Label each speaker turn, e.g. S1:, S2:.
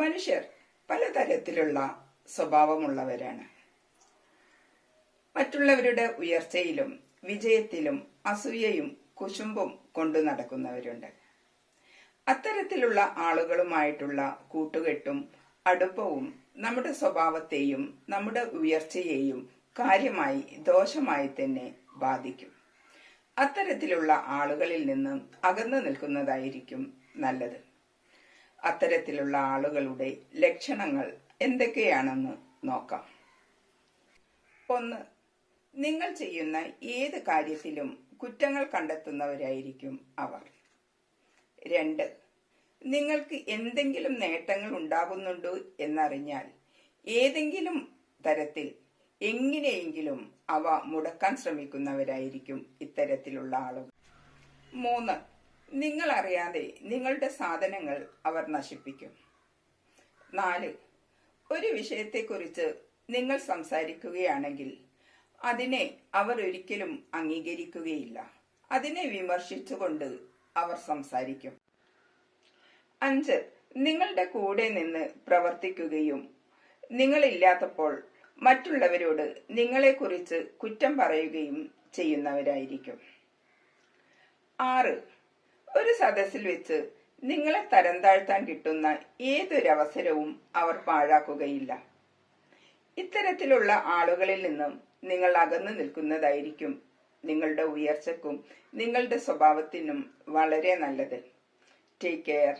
S1: മനുഷ്യർ പലതരത്തിലുള്ള സ്വഭാവമുള്ളവരാണ്. മറ്റുള്ളവരുടെ ഉയർച്ചയിലും വിജയത്തിലും അസൂയയും കുശുമ്പും കൊണ്ടു നടക്കുന്നവരുണ്ട്. അത്തരത്തിലുള്ള ആളുകളുമായിട്ടുള്ള കൂട്ടുകെട്ടും അടുപ്പവും നമ്മുടെ സ്വഭാവത്തെയും നമ്മുടെ ഉയർച്ചയെയും കാര്യമായി ദോഷമായി തന്നെ ബാധിക്കും. അത്തരത്തിലുള്ള ആളുകളിൽ നിന്നും അകന്നു നിൽക്കുന്നതായിരിക്കും നല്ലത്. അത്തരത്തിലുള്ള ആളുകളുടെ ലക്ഷണങ്ങൾ എന്തൊക്കെയാണെന്ന് നോക്കാം. ഒന്ന് നിങ്ങൾ ചെയ്യുന്ന ഏത് കാര്യത്തിലും കുറ്റങ്ങൾ കണ്ടെത്തുന്നവരായിരിക്കും അവർ. രണ്ട് നിങ്ങൾക്ക് എന്തെങ്കിലും നേട്ടങ്ങൾ ഉണ്ടാകുന്നുണ്ടോ എന്നറിഞ്ഞാൽ ഏതെങ്കിലും തരത്തിൽ എങ്ങനെയെങ്കിലും അവ മുടക്കാൻ ശ്രമിക്കുന്നവരായിരിക്കും ഇത്തരത്തിലുള്ള ആളുകൾ. മൂന്ന് നിങ്ങൾ അറിയാതെ നിങ്ങളുടെ സാധനങ്ങൾ അവർ നശിപ്പിക്കും. നാല് ഒരു വിഷയത്തെക്കുറിച്ച് നിങ്ങൾ സംസാരിക്കുകയാണെങ്കിൽ അതിനെ അവർ ഒരിക്കലും അംഗീകരിക്കുകയില്ല. അതിനെ വിമർശിച്ചുകൊണ്ട് അവർ സംസാരിക്കും. അഞ്ച് നിങ്ങളുടെ കൂടെ നിന്ന് പ്രവർത്തിക്കുകയും നിങ്ങളില്ലാത്തപ്പോൾ മറ്റുള്ളവരോട് നിങ്ങളെക്കുറിച്ച് കുറ്റം പറയുകയും ചെയ്യുന്നവരായിരിക്കും. ആറ് ഒരു സദസ്സിൽ വെച്ച് നിങ്ങളെ തരം താഴ്ത്താൻ കിട്ടുന്ന ഏതൊരവസരവും അവർ പാഴാക്കുകയില്ല. ഇത്തരത്തിലുള്ള ആളുകളിൽ നിന്നും നിങ്ങൾ അകന്നു നിൽക്കുന്നതായിരിക്കും നിങ്ങളുടെ ഉയർച്ചക്കും നിങ്ങളുടെ സ്വഭാവത്തിനും വളരെ നല്ലത്. Take care